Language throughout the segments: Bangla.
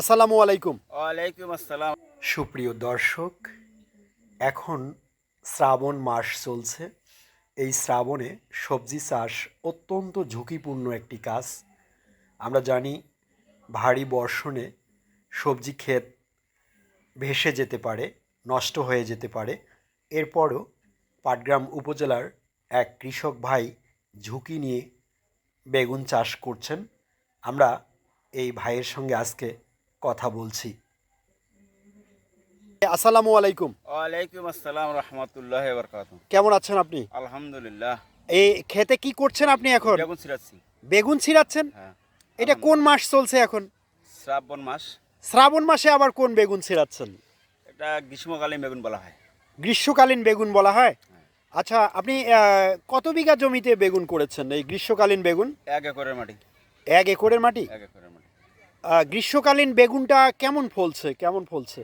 আসসালামু আলাইকুম। ওয়ালাইকুম আসসালাম। সুপ্রিয় দর্শক এখন শ্রাবণ মাস চলছে। এই শ্রাবণে সবজি চাষ অত্যন্ত ঝুঁকিপূর্ণ একটি কাজ। আমরা জানি ভারী বর্ষণে সবজি ক্ষেত ভেসে যেতে পারে নষ্ট হয়ে যেতে পারে। এরপরও পাটগ্রাম উপজেলার এক কৃষক ভাই ঝুঁকি নিয়ে বেগুন চাষ করছেন। আমরা এই ভাইয়ের সঙ্গে আজকে কথা বলছি। আসসালামু আলাইকুম। ওয়ালাইকুম আসসালাম রহমতুল্লাহ বরকাত কেমন আছেন আপনি? আলহামদুলিল্লাহ। এই খেতে কি করছেন আপনি এখন? বেগুন ছিড়াচ্ছি। বেগুন ছিঁড়াচ্ছেন? হ্যাঁ এটা কোন মাস চলছে এখন? শ্রাবণ মাস। শ্রাবণ মাসে আবার কোন বেগুন ছিঁড়াচ্ছেন? এটা গ্রীষ্মকালীন বেগুন বলা হয়। গ্রীষ্মকালীন বেগুন বলা হয়? আচ্ছা আপনি কত বিঘা জমিতে বেগুন করেছেন এই গ্রীষ্মকালীন বেগুন? এক একরের মাটি। এক একরের মাটি? এক একরের গ্রীষ্মকালীন বেগুনটা কেমন ফলছে? কেমন ফলছে?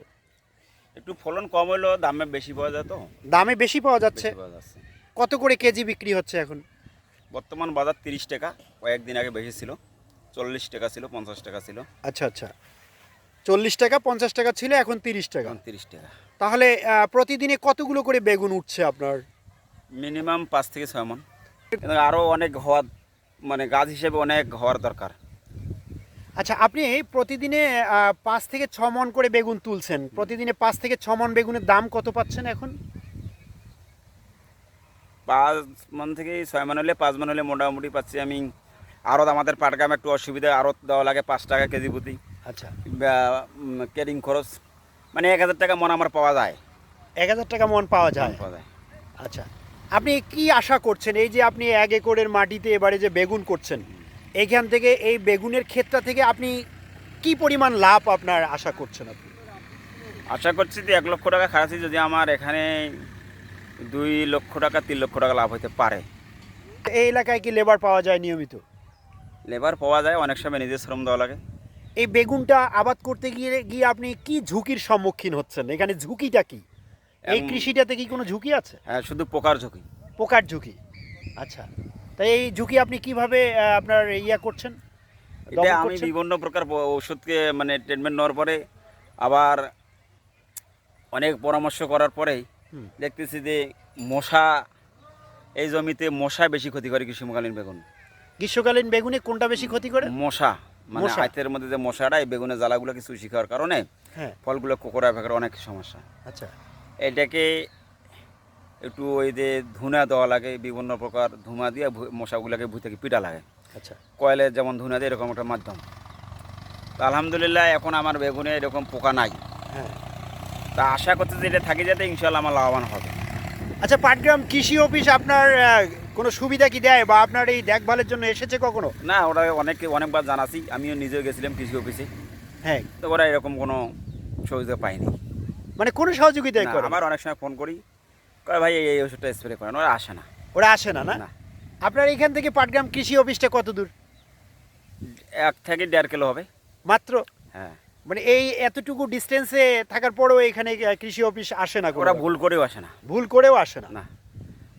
একটু ফলন কম হলেও দামে বেশি পাওয়া যায় তো। দামে বেশি পাওয়া যাচ্ছে? কত করে কেজি বিক্রি হচ্ছে এখন? বর্তমান বাজার তিরিশ টাকা কয়েকদিন আগে বেশি ছিল। চল্লিশ টাকা ছিল পঞ্চাশ টাকা ছিল। আচ্ছা আচ্ছা। চল্লিশ টাকা পঞ্চাশ টাকা ছিল এখন তিরিশ টাকা। তিরিশ টাকা। তাহলে প্রতিদিনে কতগুলো করে বেগুন উঠছে আপনার? মিনিমাম পাঁচ থেকে ছয় মন। আরও অনেক হওয়ার মানে গাছ হিসেবে অনেক হওয়ার দরকার। আচ্ছা আপনি প্রতিদিনে পাঁচ থেকে ছ মন করে বেগুন তুলছেন। প্রতিদিনে পাঁচ থেকে ছ মন বেগুনের দাম কত পাচ্ছেন এখন? পাঁচ মন থেকে ছয় মান হলে পাঁচ মান হলে মোটামুটি পাচ্ছি আমি। আরও আমাদের পাটগ্রাম একটু অসুবিধা আরও দেওয়া লাগে পাঁচ টাকা কেজি প্রতি। আচ্ছা। ক্যারিং খরচ মানে এক হাজার টাকা মন আমার পাওয়া যায়। এক হাজার টাকা মন পাওয়া যায়? পাওয়া যায়। আচ্ছা। আপনি কি আশা করছেন এই যে আপনি এক একরের মাটিতে এবারে যে বেগুন করছেন এইখান থেকে এই বেগুনের ক্ষেতটা থেকে আপনি কি পরিমাণ লাভ আপনার আশা করছেন আপনি? আশা করছি যে এক লক্ষ টাকা খারাপি যদি আমার এখানে দুই লক্ষ টাকা তিন লক্ষ টাকা লাভ হতে পারে। এই এলাকায় কি লেবার পাওয়া যায় নিয়মিত? লেবার পাওয়া যায় অনেক সময় নিজের শ্রম দেওয়া লাগে। এই বেগুনটা আবাদ করতে গিয়ে গিয়ে আপনি কি ঝুঁকির সম্মুখীন হচ্ছেন? এখানে ঝুঁকিটা কি? এই কৃষিটাতে কি কোনো ঝুঁকি আছে? হ্যাঁ শুধু পোকার ঝুঁকি। পোকার ঝুঁকি। আচ্ছা। তাই এই ঝুঁকি আপনি কীভাবে আপনার ইয়া করছেন? এটা আমি বিভিন্ন প্রকার ওষুধকে মানে ট্রিটমেন্ট নেওয়ার পরে আবার অনেক পরামর্শ করার পরেই হুম। দেখতেছি যে মশা এই জমিতে মশা বেশি ক্ষতি করে গ্রীষ্মকালীন বেগুন। গ্রীষ্মকালীন বেগুনে কোনটা বেশি ক্ষতি করে? মশা মানে? হাতের মধ্যে যে মশাটা এই বেগুনের জ্বালাগুলো কিছু শিখার কারণে হ্যাঁ। ফলগুলো কোকড়া ফেকার অনেক সমস্যা। আচ্ছা। এটাকে একটু ওই যে ধুনা দেওয়া লাগে বিভিন্ন প্রকার ধুমা দিয়ে মশাগুলোকে ভুই থেকে পিটা লাগে। আচ্ছা। কয়েলের যেমন ধুনা দিয়ে এরকম একটা মাধ্যম। তো আলহামদুলিল্লাহ এখন আমার বেগুনে এরকম পোকা নাই। হ্যাঁ। তা আশা করতে যে এটা থাকি যাতে ইনশাল্লাহ আমার লাভবান হবে। আচ্ছা পাটগ্রাম কৃষি অফিস আপনার কোনো সুবিধা কি দেয় বা আপনার এই দেখভালের জন্য এসেছে কখনো? না ওরা অনেক অনেকবার জানাছি আমিও নিজেও গেছিলাম কৃষি অফিসে। হ্যাঁ। তো ওরা এরকম কোনো সুবিধা পাইনি মানে কোনো করে আমার অনেক সময় ফোন করি। কয় ভাই এই ওষুধটা স্প্রে করেন ওরা আসে না। ওরা আসে না না? না। আপনার এখান থেকে পাটগ্রাম কৃষি অফিসটা কত দূর? এক থেকে দেড় কিলো হবে। মাত্র? হ্যাঁ। মানে এই এতটুকু ডিস্টেন্সে থাকার পরেও এখানে কৃষি অফিস আসে না ওরা ভুল করেও আসে না। ভুল করেও আসে না? না।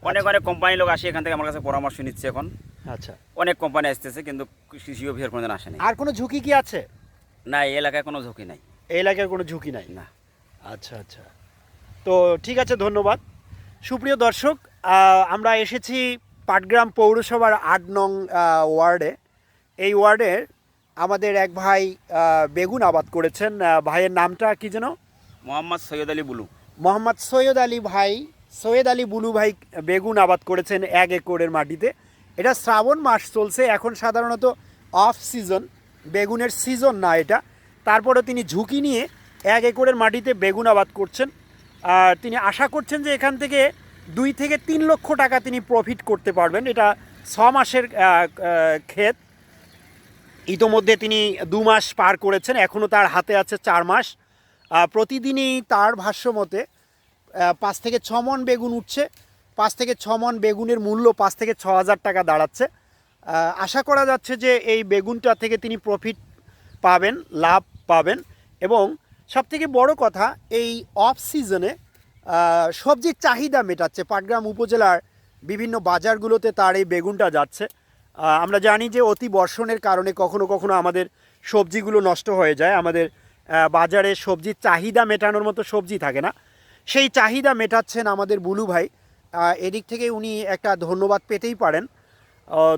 অনেক অনেক কোম্পানি লোক আসে এখান থেকে আমার কাছে পরামর্শ নিচ্ছে এখন। আচ্ছা। অনেক কোম্পানি আসতেছে কিন্তু কৃষি অফিসের কোনোদিন আসেনি আর কোনো ঝুঁকি কি আছে? না এই এলাকায় কোনো ঝুঁকি নাই। এই এলাকায় কোনো ঝুঁকি নাই? না। আচ্ছা আচ্ছা। তো ঠিক আছে ধন্যবাদ। সুপ্রিয় দর্শক আমরা এসেছি পাটগ্রাম পৌরসভার আট নং ওয়ার্ডে। এই ওয়ার্ডের আমাদের এক ভাই বেগুন আবাদ করেছেন। ভাইয়ের নামটা কি যেন? মোহাম্মদ সৈয়দ আলী বুলু। মোহাম্মদ সৈয়দ আলী ভাই সৈয়দ আলী বুলু ভাই বেগুন আবাদ করেছেন এক একরের মাটিতে। এটা শ্রাবণ মাস চলছে এখন সাধারণত অফ সিজন বেগুনের সিজন না এটা। তারপরে তিনি ঝুঁকি নিয়ে এক একরের মাটিতে বেগুন আবাদ করছেন। তিনি আশা করছেন যে এখান থেকে দুই থেকে তিন লক্ষ টাকা তিনি প্রফিট করতে পারবেন। এটা ছ মাসের ক্ষেত। ইতোমধ্যে তিনি দু মাস পার করেছেন এখনও তার হাতে আছে চার মাস। প্রতিদিনই তার ভাষ্য মতে পাঁচ থেকে ছ মন বেগুন উঠছে, পাঁচ থেকে ছ মন বেগুনের মূল্য পাঁচ থেকে ছ হাজার টাকা দাঁড়াচ্ছে। আশা করা যাচ্ছে যে এই বেগুনটা থেকে তিনি প্রফিট পাবেন, লাভ পাবেন এবং সবথেকে বড় কথা, এই অফ সিজনে সবজির চাহিদা মেটাচ্ছে, পাটগ্রাম উপজেলার বিভিন্ন বাজারগুলোতে তার এই বেগুনটা যাচ্ছে। আমরা জানি যে অতি বর্ষণের কারণে কখনো কখনো আমাদের সবজিগুলো নষ্ট হয়ে যায়। আমাদের বাজারে সবজির চাহিদা মেটানোর মতো সবজি থাকে না। সেই চাহিদা মেটাচ্ছেন আমাদের বুলু ভাই। এদিক থেকে উনি একটা ধন্যবাদ পেতেই পারেন।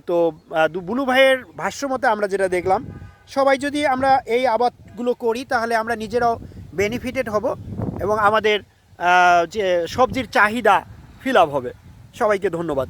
তো বুলু ভাইয়ের ভাষ্য মতে আমরা যেটা দেখলাম সবাই যদি আমরা এই আবাদগুলো করি, তাহলে আমরা নিজেরাও বেনিফিটেড হব এবং আমাদের যে সবজির চাহিদা ফিল হবে। সবাইকে ধন্যবাদ।